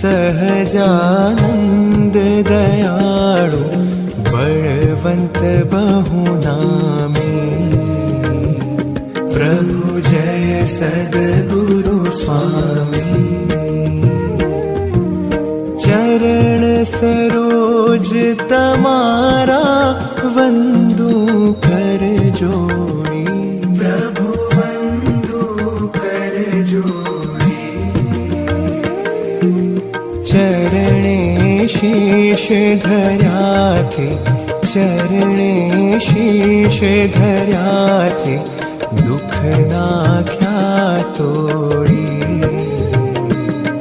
सहजानन्द दयाळु बळवन्त बहुनामी प्रभु जय सद्गुरु स्वामी। चरण सरोज तमारा वन्दु कर जोड़ी। प्रभु वन्दु कर चरणे शीश धर्याथे चरणे शीश धर्याथे दुःख नाख्या तोडी।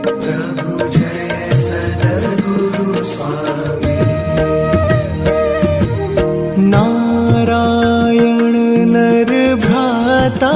प्रभु जय सद्गुरु स्वामी। नारायण नर भ्राता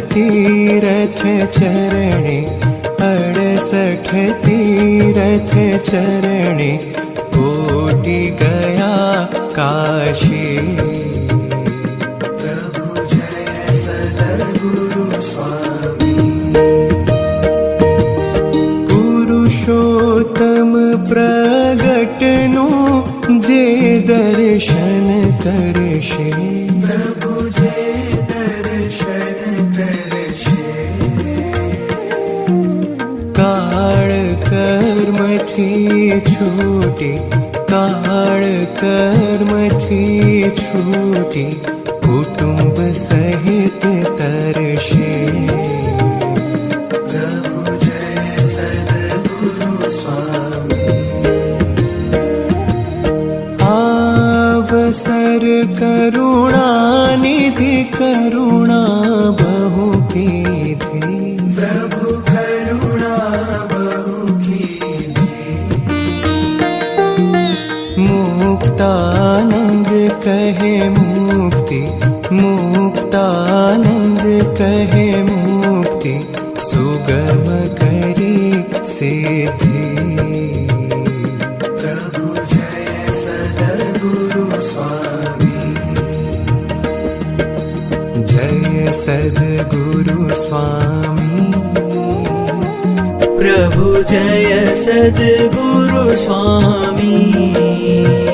तीरथ चरणे अड़सठ तीरथ चरणे कोटि गया काशी। प्रभु जय सद्गुरु स्वामी। पुरुषोत्तम प्रगटनु जे दर्शन करशे कर्मथी छूटी काळ कर्मथी छूटी कुटुंब सहित तरशे। प्रभु जय सद्गुरु स्वामी। आवसर करुणा निधि करुणा बहु कीधी मुक्ति मुक्तानंद कहे मुक्ति सुगम करी सिद्धि। प्रभु जय सद्गुरु स्वामी। जय सद्गुरु स्वामी। प्रभु जय सद्गुरु स्वामी।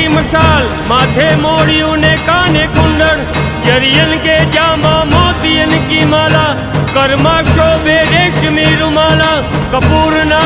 की मशाल, माथे मोड़ियों ने काने कुंडल। जरियन के जामा मोतियन की माला, कर्मा शोभे रेशमी रुमाला कपूर ना